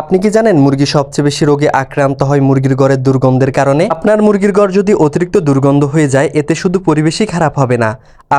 আপনি কি জানেন মুরগি সবচেয়ে বেশি রোগে আক্রান্ত হয় মুরগির ঘরের দুর্গন্ধের কারণে? আপনার মুরগির ঘর যদি অতিরিক্ত দুর্গন্ধ হয়ে যায়, এতে শুধু পরিবেশই খারাপ হবে না।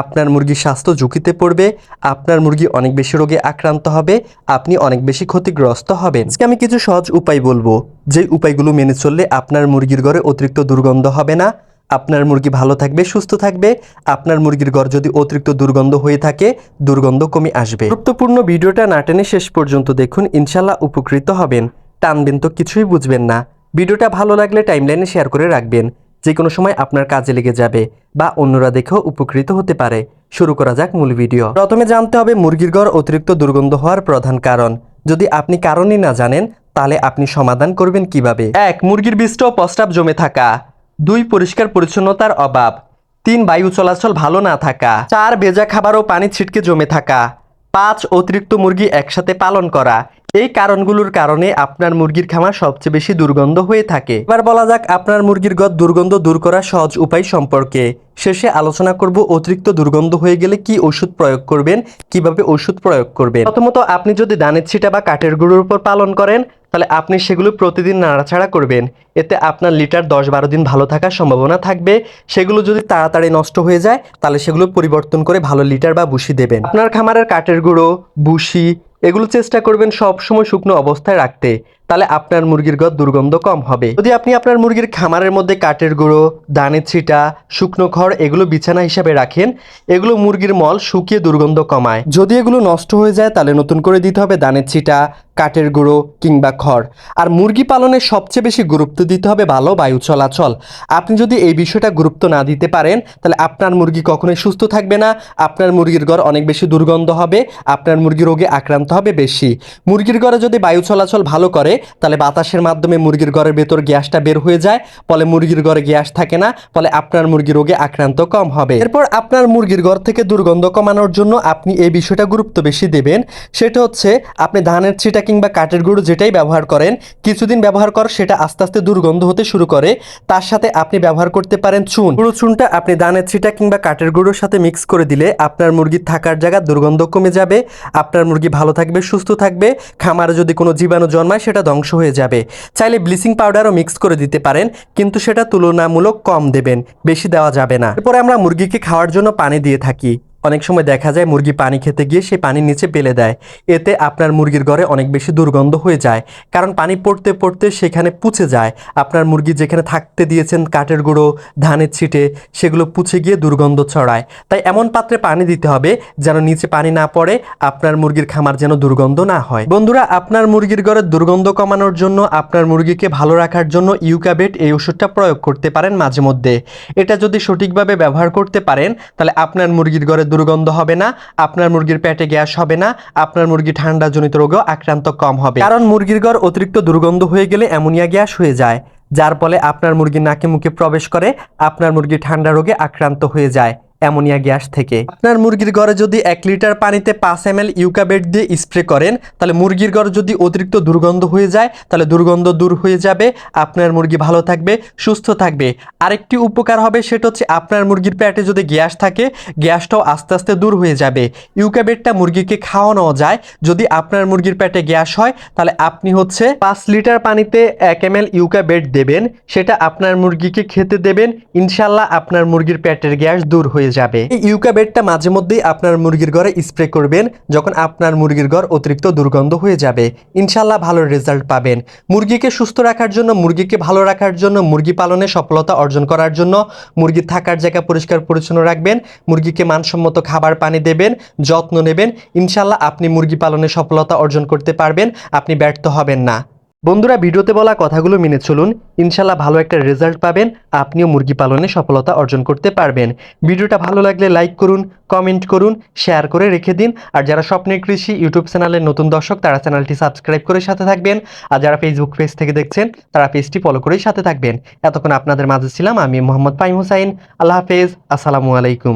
আপনার মুরগির স্বাস্থ্য ঝুঁকিতে পড়বে, আপনার মুরগি অনেক বেশি রোগে আক্রান্ত হবে, আপনি অনেক বেশি ক্ষতিগ্রস্ত হবেন। আজকে আমি কিছু সহজ উপায় বলব যে উপায়গুলো মেনে চললে আপনার মুরগির ঘরে অতিরিক্ত দুর্গন্ধ হবে না আপনার মুরগি ভালো থাকবে, সুস্থ থাকবে। আপনার মুরগির ঘর যদি অতিরিক্ত দুর্গন্ধ হয়ে থাকে, দুর্গন্ধ কমে আসবে। গুরুত্বপূর্ণ ভিডিওটা না টেনে শেষ পর্যন্ত দেখুন ইনশাল্লাহ উপকৃত হবেন। টানবেন তো কিছুই বুঝবেন না। ভিডিওটা ভালো লাগলে টাইমলাইনে শেয়ার করে রাখবেন। যে কোনো সময় আপনার কাজে লেগে যাবে বা অন্যরা দেখেও উপকৃত হতে পারে। শুরু করা যাক মূল ভিডিও। প্রথমে জানতে হবে মুরগির ঘর অতিরিক্ত দুর্গন্ধ হওয়ার প্রধান কারণ। যদি আপনি কারণই না জানেন, তাহলে আপনি সমাধান করবেন কীভাবে? এক, মুরগির বিষ্ট প্রস্রাব জমে থাকা। দুই পরিষ্কার পরিচ্ছন্নতার অভাব। তিন, বায়ু চলাচল ভালো না থাকা। চার, ভেজা খাবার ও পানি ছিটকে জমে থাকা। পাঁচ, অতিরিক্ত মুরগি একসাথে পালন করা। এই কারণগুলোর কারণে আপনার মুরগির খামার সবচেয়ে বেশি দুর্গন্ধ হয়ে থাকে। এবার বলা যাক আপনার মুরগির গদ দুর্গন্ধ দূর করার সহজ উপায় সম্পর্কে। শেষে আলোচনা করব অতিরিক্ত দুর্গন্ধ হয়ে গেলে কি ওষুধ প্রয়োগ করবেন, কীভাবে ওষুধ প্রয়োগ করবেন। প্রথমত আপনি যদি দানের ছিটা বা কাঠের গুঁড়োর উপর পালন করেন তাহলে আপনি সেগুলো প্রতিদিন নাড়াছাড়া করবেন। এতে আপনার লিটার দশ বারো দিন ভালো থাকার সম্ভাবনা থাকবে। সেগুলো যদি তাড়াতাড়ি নষ্ট হয়ে যায়, তাহলে সেগুলো পরিবর্তন করে ভালো লিটার বা বুশি দেবেন। আপনার খামারের কাঠের গুঁড়ো, বুশি, এগুলো চেষ্টা করবেন সবসময় শুকনো অবস্থায় রাখতে। তাহলে আপনার মুরগির গদ দুর্গন্ধ কম হবে। যদি আপনি আপনার মুরগির খামারের মধ্যে কাঠের গুঁড়ো ধানের ছিটা, শুকনো খড় এগুলো বিছানা হিসাবে রাখেন, এগুলো মুরগির মল শুকিয়ে দুর্গন্ধ কমায়। যদি এগুলো নষ্ট হয়ে যায়, তাহলে নতুন করে দিতে হবে ধানের ছিটা, কাঠের গুঁড়ো কিংবা খড়। আর মুরগি পালনে সবচেয়ে বেশি গুরুত্ব দিতে হবে ভালো বায়ু চলাচল। আপনি যদি এই বিষয়টা গুরুত্ব না দিতে পারেন, তাহলে আপনার মুরগি কখনোই সুস্থ থাকবে না, আপনার মুরগির ঘর অনেক বেশি দুর্গন্ধ হবে, আপনার মুরগি রোগে আক্রান্ত হবে বেশি। মুরগির ঘরে যদি বায়ু চলাচল ভালো করে তাহলে বাতাসের মাধ্যমে মুরগির ঘরের ভেতর গ্যাসটা বের হয়ে যায়, ফলে মুরগির ঘরে গ্যাস থাকে না, ফলে আপনার মুরগি রোগে আক্রান্ত কম হবে। এরপর আপনার মুরগির ঘর থেকে দুর্গন্ধ কমানোর জন্য আপনি এই বিষয়টা গুরুত্ব বেশি দেবেন। সেটা হচ্ছে, আপনি ধানের ছিটা কিংবা কাঠের গুঁড়ো যেটাই ব্যবহার করেন, কিছুদিন ব্যবহার কর, সেটা আস্তে আস্তে দুর্গন্ধ হতে শুরু করে। তার সাথে আপনি ব্যবহার করতে পারেন চুন। পুরো চুনটা আপনি ধানের ছিটা কিংবা কাঠের গুঁড়োর সাথে মিক্স করে দিলে আপনার মুরগির থাকার জায়গা দুর্গন্ধ কমে যাবে, আপনার মুরগি ভালো থাকবে, সুস্থ থাকবে, খামারে যদি কোনো জীবাণু জন্মায় সেটা ধ্বংস হয়ে যাবে। চাইলে ব্লিচিং পাউডারও মিক্স করে দিতে পারেন, কিন্তু সেটা তুলনামূলক কম দেবেন, বেশি দেওয়া যাবে না। এরপরে আমরা মুরগিকে খাওয়ার জন্য পানি দিয়ে থাকি। অনেক সময় দেখা যায় মুরগি পানি খেতে গিয়ে সেই পানির নিচে পেলে দেয়। এতে আপনার মুরগির ঘরে অনেক বেশি দুর্গন্ধ হয়ে যায়। কারণ পানি পড়তে পড়তে সেখানে পুছে যায়। আপনার মুরগি যেখানে থাকতে দিয়েছেন কাঠের গুঁড়ো, ধানের ছিটে, সেগুলো পুছে গিয়ে দুর্গন্ধ ছড়ায়। তাই এমন পাত্রে পানি দিতে হবে যেন নিচে পানি না পড়ে আপনার মুরগির খামার যেন দুর্গন্ধ না হয়। বন্ধুরা, আপনার মুরগির ঘরে দুর্গন্ধ কমানোর জন্য আপনার মুরগিকে ভালো রাখার জন্য ইউকাবেট এই ওষুধটা প্রয়োগ করতে পারেন মাঝে মধ্যে। এটা যদি সঠিকভাবে ব্যবহার করতে পারেন, তাহলে আপনার মুরগির ঘরে দুর্গন্ধ হবে না, আপনার মুরগির পেটে গ্যাস হবে না, আপনার মুরগি ঠান্ডা জনিত রোগেও আক্রান্ত কম হবে। কারণ মুরগির গড় অতিরিক্ত দুর্গন্ধ হয়ে গেলে অ্যামোনিয়া গ্যাস হয়ে যায়, যার ফলে আপনার মুরগি নাকে মুখে প্রবেশ করে, আপনার মুরগি ঠান্ডা রোগে আক্রান্ত হয়ে যায়। অ্যামোনিয়া গ্যাস থেকে। আপনার মুরগির ঘরে যদি এক লিটার পানিতে পাঁচ এম এল ইউকাবেট দিয়ে স্প্রে করেন, তাহলে মুরগির ঘর যদি অতিরিক্ত দুর্গন্ধ হয়ে যায়, তাহলে দুর্গন্ধ দূর হয়ে যাবে। আপনার মুরগি ভালো থাকবে, সুস্থ থাকবে। আরেকটি উপকার হবে সেটা হচ্ছে আপনার মুরগির পেটে যদি গ্যাস থাকে, গ্যাসটাও আস্তে আস্তে দূর হয়ে যাবে। ইউকাবেটটা মুরগিকে খাওয়ানো যায়। যদি আপনার মুরগির পেটে গ্যাস হয়, তাহলে আপনি হচ্ছে পাঁচ লিটার পানিতে এক এম এল ইউকাবেট দেবেন। সেটা আপনার মুরগিকে খেতে দেবেন। ইনশাল্লাহ আপনার মুরগির পেটের গ্যাস দূর হয়ে যাবে। এই ইউকাবেটটা মাঝে মধ্যেই আপনার মুরগির ঘরে স্প্রে করবেন, যখন আপনার মুরগির ঘর অতিরিক্ত দুর্গন্ধ হয়ে যাবে। ইনশাল্লাহ ভালো রেজাল্ট পাবেন। মুরগিকে সুস্থ রাখার জন্য, মুরগিকে ভালো রাখার জন্য, মুরগি পালনে সফলতা অর্জন করার জন্য মুরগির থাকার জায়গা পরিষ্কার পরিচ্ছন্ন রাখবেন, মুরগিকে মানসম্মত খাবার পানি দেবেন, যত্ন নেবেন। ইনশাল্লাহ আপনি মুরগি পালনে সফলতা অর্জন করতে পারবেন, আপনি ব্যর্থ হবেন না। বন্ধুরা, ভিডিওতে বলা কথাগুলো মেনে চলুন। ইনশাল্লাহ ভালো একটা রেজাল্ট পাবেন, আপনিও মুরগি পালনে সফলতা অর্জন করতে পারবেন। ভিডিওটা ভালো লাগলে লাইক করুন, কমেন্ট করুন, শেয়ার করে রেখে দিন। আর যারা স্বপ্নের কৃষি ইউটিউব চ্যানেলের নতুন দর্শক, তারা চ্যানেলটি সাবস্ক্রাইব করে সাথে থাকবেন। আর যারা ফেসবুক পেজ থেকে দেখছেন, তারা পেজটি ফলো করেই সাথে থাকবেন। এতক্ষণ আপনাদের মাঝে ছিলাম আমি মোহাম্মদ পাইম হুসাইন। আল্লাহ হাফেজ, আসসালামু আলাইকুম।